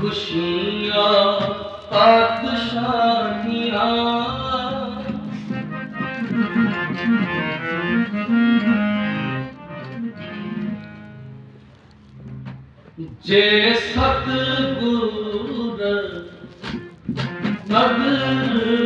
खुशियाँ पातशाहियाँ जे सतगुर नगर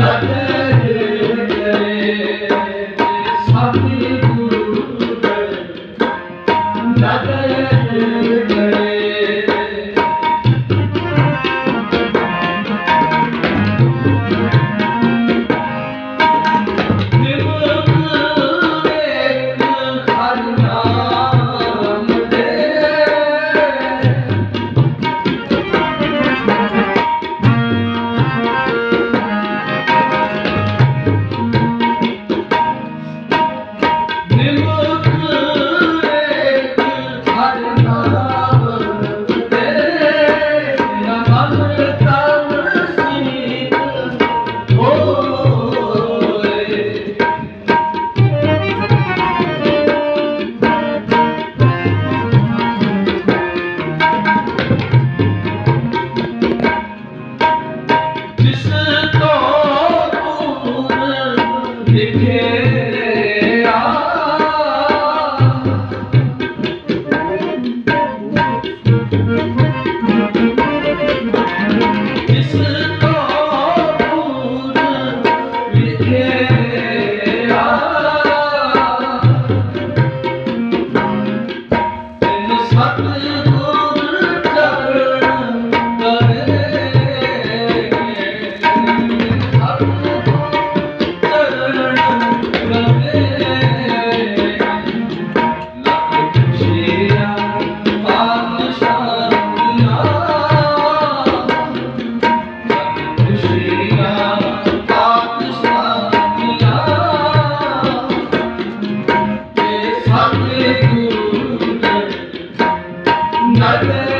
Yeah. 林木。Bye.